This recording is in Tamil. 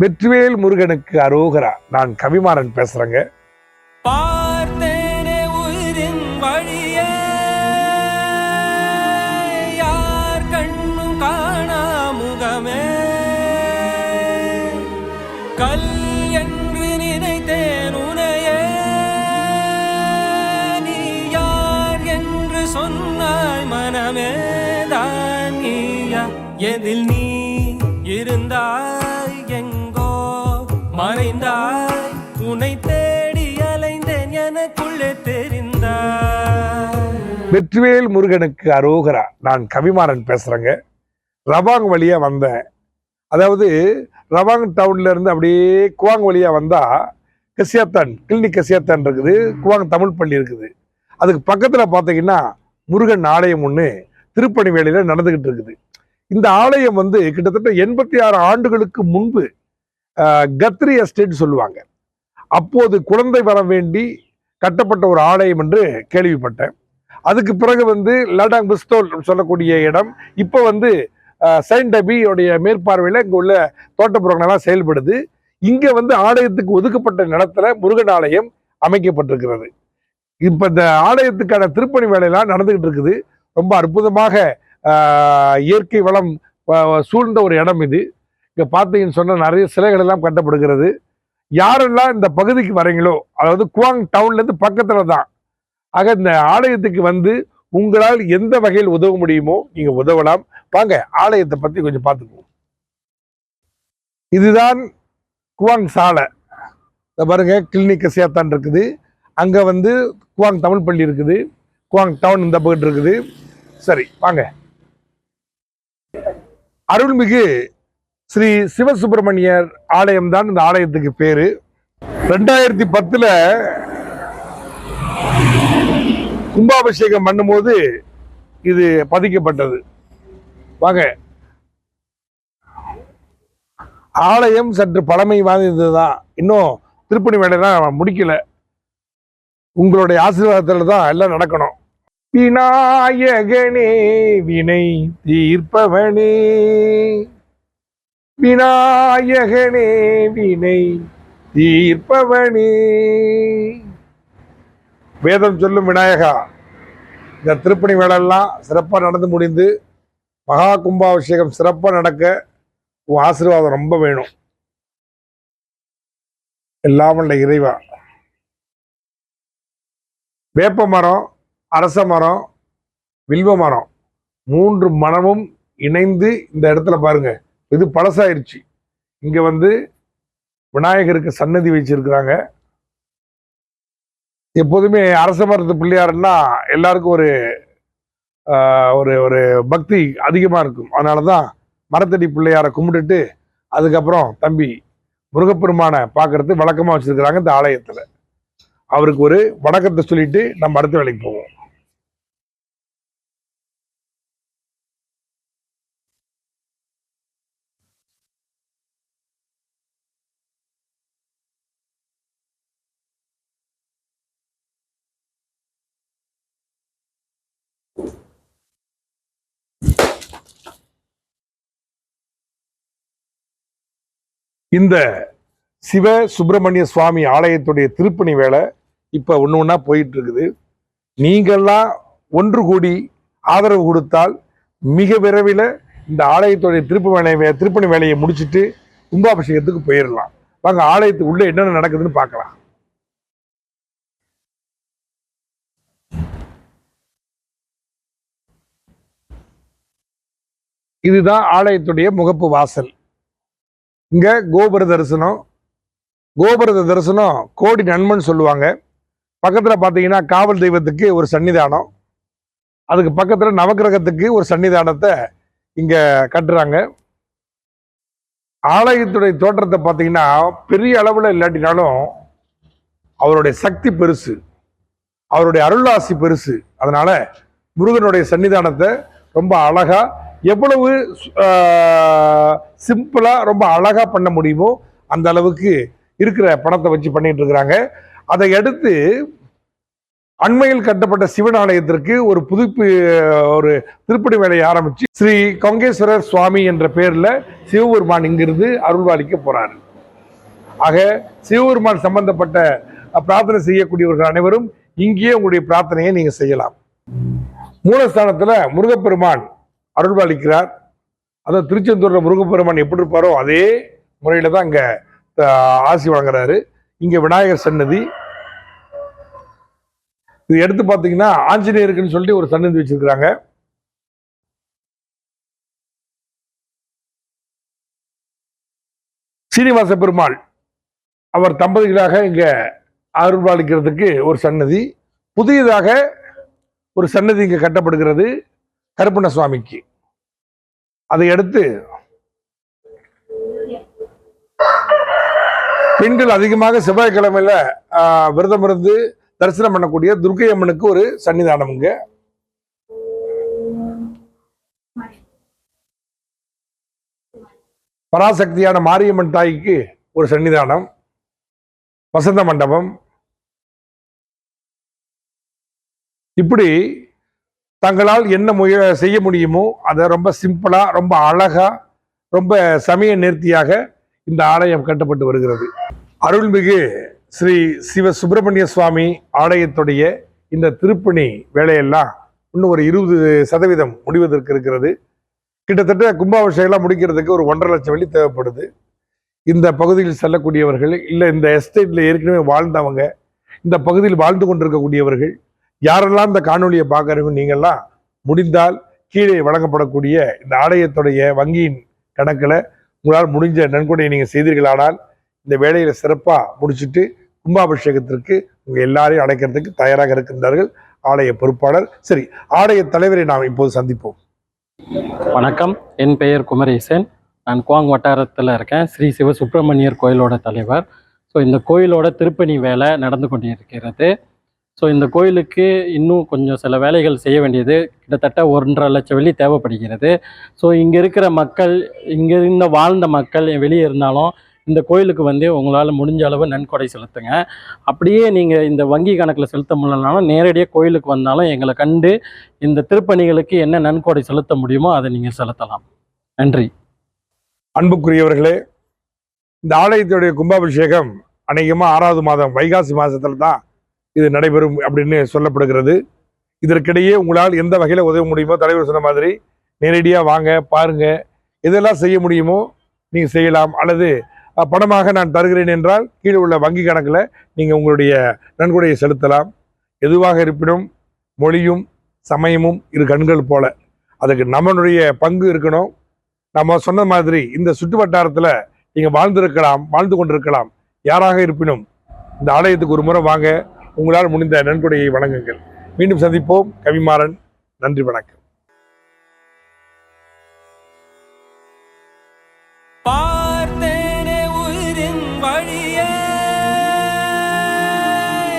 வெற்றிவேல் முருகனுக்கு அரோகரா. நான் கவிமாறன் பேசுறேங்க. பார்த்தேனே உயிரின் வழியே யார் கண்ணும் காணா முகமே. கல் என்று நினைத்தேன் உனையே நீ யார் என்று சொன்னாய் மனமே தான் எதில் நீ இருந்தாய் மறைந்தாய். துணை தேடி அலைந்தேன் எனக்குள்ளே தெரிந்தாய். வெற்றிவேல் முருகனுக்கு அரோகரா. நான் கவிமாறன் பேசுறேங்க. ரவாங் வழியா வந்தேன். அதாவது ரவாங் டவுன்ல இருந்து அப்படியே குவாங் வழியா வந்தா கசியாத்தான் கிளினிக் கசியாத்தான் இருக்குது. குவாங் தமிழ் பள்ளி இருக்குது. அதுக்கு பக்கத்துல பாத்தீங்கன்னா முருகன் ஆலயம் ஒன்று திருப்பணி வேலையில நடந்துகிட்டு இருக்குது. இந்த ஆலயம் வந்து கிட்டத்தட்ட எண்பத்தி ஆறு ஆண்டுகளுக்கு முன்பு கத்ரி எஸ்டேட் சொல்லுவாங்க. அப்போது குழந்தை வர வேண்டி கட்டப்பட்ட ஒரு ஆலயம் என்று கேள்விப்பட்டேன். அதுக்கு பிறகு வந்து லடாங் பிஸ்தோல் சொல்லக்கூடிய இடம் இப்போ வந்து செயின்ட் டபியோடைய மேற்பார்வையில் இங்கே உள்ள தோட்டப்புறங்கள்லாம் செயல்படுது. இங்கே வந்து ஆலயத்துக்கு ஒதுக்கப்பட்ட நிலத்தில் முருகன் ஆலயம் அமைக்கப்பட்டிருக்கிறது. இப்போ இந்த ஆலயத்துக்கான திருப்பணி வேலையெல்லாம் நடந்துக்கிட்டு இருக்குது. ரொம்ப அற்புதமாக இயற்கை வளம் சூழ்ந்த ஒரு இடம் இது. இங்கே பார்த்தீங்கன்னு சொன்னால் நிறைய சிலைகள் எல்லாம் கட்டப்படுகிறது. யாரெல்லாம் இந்த பகுதிக்கு வரீங்களோ அதாவது குவாங் டவுன்லேருந்து பக்கத்தில் தான் ஆக இந்த ஆலயத்துக்கு வந்து உங்களால் எந்த வகையில் உதவ முடியுமோ நீங்கள் உதவலாம். வாங்க ஆலயத்தை பற்றி கொஞ்சம் பார்த்துக்குவோம். இதுதான் குவாங் சாலை. இந்த பாருங்க கிளினிக் சேத்தான் இருக்குது. அங்கே வந்து குவாங் தமிழ் பள்ளி இருக்குது. குவாங் டவுன் இந்த பக்கம் இருக்குது. சரி வாங்க. அருள்மிகு ஸ்ரீ சிவசுப்பிரமணியர் ஆலயம் தான் இந்த ஆலயத்துக்கு பேரு. ரெண்டாயிரத்தி பத்துல கும்பாபிஷேகம் பண்ணும்போது இது பதிக்கப்பட்டது. வாங்க. ஆலயம் சற்று பழமை வாய்ந்ததுதான். இன்னும் திருப்பணி வேலையெல்லாம் முடிக்கல. உங்களுடைய ஆசீர்வாதத்துல தான் எல்லாம் நடக்கணும். விநாயகனே வினை தீர்ப்பவனே. விநாயகனே வினை தீர்ப்பவனே. வேதம் சொல்லும் விநாயகா இந்த திருப்பணி வேலையெல்லாம் சிறப்பாக நடந்து முடிந்து மகா கும்பாபிஷேகம் சிறப்பாக நடக்க உன் ஆசீர்வாதம் ரொம்ப வேணும். எல்லாம் வல்ல இறைவா. வேப்ப மரம் அரச மரம் வில்வ மரம் மூன்று மரமும் இணைந்து இந்த இடத்துல பாருங்க. இது பழசாயிருச்சு. இங்கே வந்து விநாயகருக்கு சன்னதி வச்சிருக்கிறாங்க. எப்போதுமே அரச மரத்து பிள்ளையாருன்னா எல்லாருக்கும் ஒரு ஒரு ஒரு பக்தி அதிகமாக இருக்கும். அதனால தான் மரத்தடி பிள்ளையாரை கும்பிட்டுட்டு அதுக்கப்புறம் தம்பி முருகப்பெருமானை பார்க்கறது வழக்கமாக வச்சுருக்கிறாங்க இந்த ஆலயத்தில். அவருக்கு ஒரு வணக்கத்தை சொல்லிட்டு நம்ம அடுத்த வேலைக்கு போவோம். இந்த சிவ சுப்பிரமணிய சுவாமி ஆலயத்துடைய திருப்பணி வேலை இப்போ ஒன்று ஒன்றா போயிட்டு இருக்குது நீங்கள்லாம் ஒன்று கூடி ஆதரவு கொடுத்தால் மிக விரைவில் இந்த ஆலயத்துடைய திருப்பு வேலையை திருப்பணி வேலையை முடிச்சுட்டு கும்பாபிஷேகத்துக்கு போயிடலாம் வாங்க ஆலயத்துக்கு உள்ளே என்னென்ன நடக்குதுன்னு பார்க்கலாம். இதுதான் ஆலயத்துடைய முகப்பு வாசல். இங்கே கோபுர தரிசனம். கோபுர தரிசனம் கோடி நண்பன் சொல்லுவாங்க. பக்கத்தில் பார்த்தீங்கன்னா காவல் தெய்வத்துக்கு ஒரு சன்னிதானம். அதுக்கு பக்கத்தில் நவக்கிரகத்துக்கு ஒரு சன்னிதானத்தை இங்கே கட்டுறாங்க. ஆலயத்துடைய தோற்றத்தை பார்த்தீங்கன்னா பெரிய அளவில் இல்லாட்டினாலும் அவருடைய சக்தி பெருசு. அவருடைய அருளாசி பெருசு. அதனால் முருகனுடைய சன்னிதானத்தை ரொம்ப அழகாக எவ்வளவு சிம்பிளாக ரொம்ப அழகா பண்ண முடியுமோ அந்த அளவுக்கு இருக்கிற பணத்தை வச்சு பண்ணிட்டு இருக்கிறாங்க. அதை அடுத்து அண்மையில் கட்டப்பட்ட சிவன் ஆலயத்திற்கு ஒரு புதுப்பு ஒரு திருப்பணி வேலையை ஆரம்பிச்சு ஸ்ரீ கொங்கேஸ்வரர் சுவாமி என்ற பேரில் சிவபெருமான் இங்கிருந்து அருள்வாளிக்க போகிறார் ஆக சிவபெருமான் சம்பந்தப்பட்ட பிரார்த்தனை செய்யக்கூடியவர்கள் அனைவரும் இங்கேயே உங்களுடைய பிரார்த்தனையை நீங்கள் செய்யலாம். மூலஸ்தானத்துல முருகப்பெருமான் அருள்பாலிக்கிறார் அதான் திருச்செந்தூரில் முருகப்பெருமான் எப்படி இருப்பாரோ அதே முறையில் தான் அங்கே ஆசி வழங்குறாரு இங்கே விநாயகர் சன்னதி இது எடுத்து பார்த்தீங்கன்னா ஆஞ்சநேயருக்குன்னு சொல்லிட்டு ஒரு சன்னதி வச்சிருக்கிறாங்க. சீனிவாச பெருமாள் அவர் தம்பதிகளாக இங்கே அருள்பாலிக்கிறதுக்கு ஒரு சன்னதி புதியதாக ஒரு சன்னதி இங்கே கட்டப்படுகிறது. கருப்பண்ண சுவாமிக்கு அதை அடுத்து பெண்கள் அதிகமாக செவ்வாய்க்கிழமையில விரதம் இருந்து தரிசனம் பண்ணக்கூடிய துர்க்கை அம்மனுக்கு ஒரு சன்னிதானம் இங்க. பராசக்தியான மாரியம்மன் தாய்க்கு ஒரு சன்னிதானம். வசந்த மண்டபம். இப்படி தங்களால் என்ன முய செய்ய முடியுமோ அதை ரொம்ப சிம்பிளாக ரொம்ப அழகாக ரொம்ப சமய நேர்த்தியாக இந்த ஆலயம் கட்டப்பட்டு வருகிறது. அருள்மிகு ஸ்ரீ சிவ சுப்பிரமணிய சுவாமி ஆலயத்துடைய இந்த திருப்பணி வேலையெல்லாம் இன்னும் ஒரு இருபது சதவீதம் முடிவதற்கு இருக்கிறது. கிட்டத்தட்ட கும்பாபிஷேகம்லாம் முடிக்கிறதுக்கு ஒரு ஒன்றரை லட்சம் வெள்ளி தேவைப்படுது. இந்த பகுதியில் செல்லக்கூடியவர்கள் இல்லை இந்த எஸ்டேட்டில் ஏற்கனவே வாழ்ந்தவங்க இந்த பகுதியில் வாழ்ந்து கொண்டிருக்கக்கூடியவர்கள் யாரெல்லாம் இந்த காணொலியை பார்க்கறவங்க நீங்கள்லாம் முடிந்தால் கீழே வழங்கப்படக்கூடிய இந்த ஆலயத்துடைய வங்கியின் கணக்கில் உங்களால் முடிஞ்ச நன்கொடையை நீங்கள் செய்தீர்களானால் இந்த வேலையில் சிறப்பாக முடிச்சுட்டு கும்பாபிஷேகத்திற்கு உங்கள் எல்லாரையும் அடைக்கிறதுக்கு தயாராக இருக்கின்றார்கள் ஆலய பொறுப்பாளர். சரி ஆலய தலைவரை நாம் இப்போது சந்திப்போம். வணக்கம். என் பெயர் குமரேசன். நான் குவாங் வட்டாரத்தில் இருக்கேன். ஸ்ரீ சிவ சுப்பிரமணியர் கோயிலோட தலைவர். ஸோ இந்த கோயிலோட திருப்பணி வேலை நடந்து கொண்டிருக்கிறது. ஸோ இந்த கோயிலுக்கு இன்னும் கொஞ்சம் சில வேலைகள் செய்ய வேண்டியது. கிட்டத்தட்ட ஒன்றரை லட்சம் வெள்ளி தேவைப்படுகிறது. ஸோ இங்கே இருக்கிற மக்கள் இங்கே இருந்த வாழ்ந்த மக்கள் வெளியே இருந்தாலும் இந்த கோயிலுக்கு வந்து உங்களால் முடிஞ்ச அளவு நன்கொடை செலுத்துங்க. அப்படியே நீங்கள் இந்த வங்கி கணக்கில் செலுத்த முடியலனாலும் நேரடியாக கோயிலுக்கு வந்தாலும் எங்களை கண்டு இந்த திருப்பணிகளுக்கு என்ன நன்கொடை செலுத்த முடியுமோ அதை நீங்கள் செலுத்தலாம். நன்றி. அன்புக்குரியவர்களே இந்த ஆலயத்துடைய கும்பாபிஷேகம் அநேகமாக ஆறாவது மாதம் வைகாசி மாதத்தில் தான் இது நடைபெறும் அப்படின்னு சொல்லப்படுகிறது. இதற்கிடையே உங்களால் எந்த வகையில் உதவ முடியுமோ தலைவர் சொன்ன மாதிரி நேரடியாக வாங்க பாருங்க. எதெல்லாம் செய்ய முடியுமோ நீங்கள் செய்யலாம். அல்லது பணமாக நான் தருகிறேன் என்றால் கீழே உள்ள வங்கி கணக்கில் நீங்கள் உங்களுடைய நன்கொடையை செலுத்தலாம். எதுவாக இருப்பினும் மொழியும் சமயமும் இரு கண்கள் போல. அதுக்கு நம்மளுடைய பங்கு இருக்கணும். நம்ம சொன்ன மாதிரி இந்த சுற்று வட்டாரத்தில் நீங்கள் வாழ்ந்திருக்கலாம் வாழ்ந்து கொண்டிருக்கலாம். யாராக இருப்பினும் இந்த ஆலயத்துக்கு ஒரு முறை வாங்க உங்களால் முடிந்த நன்கொடையை வழங்குங்கள். மீண்டும் சந்திப்போம். கவிமாறன் நன்றி வணக்கம்.